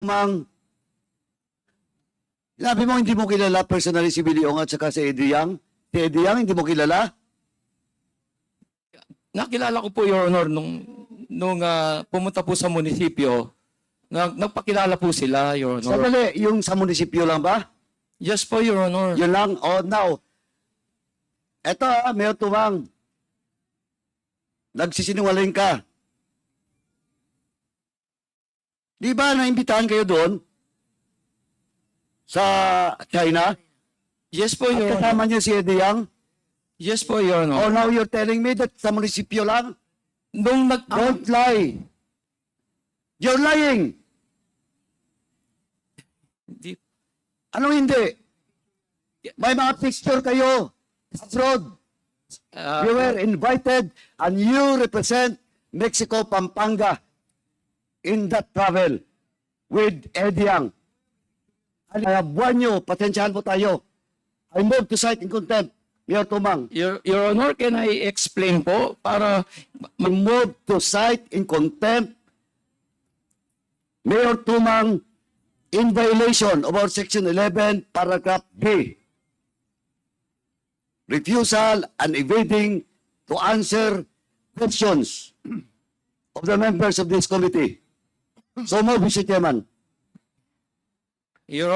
Mang, Sinabi mo hindi mo kilala personally si Billy Ong at saka si Eddie Yang. Si Eddie Yang hindi mo kilala? Nakilala ko po, Your Honor, nung, nung ah, pumunta po sa munisipyo, nag, nagpakilala po sila, Your Honor. Sandali, yung sa munisipyo lang ba? Yes po, Your Honor. Yun lang? Oh, now, eto ah, Mayor Tumang. Nagsisinungaling ka. Di ba naimbitahan kayo doon? Sa China? Yes po, At Your Honor. kasama niya si Eddie Yang? Yes po, Your Oh, Honor. now you're telling me that sa munisipyo lang? Nung nag... Don't lie. You're lying. Di- Anong hindi? May mga picture kayo abroad. ah, You were invited and you represent Mexico, Pampanga in that travel with Eddie Yang. I have warned you, patensyahan po tayo. I move to cite in contempt, Mayor Tumang. Your, Your Honor, can I explain po para I move to cite in contempt Mayor Tumang in violation of our Section 11, Paragraph B. Refusal and evading to answer questions of the members of this committee. So move, Mr. Chairman. Your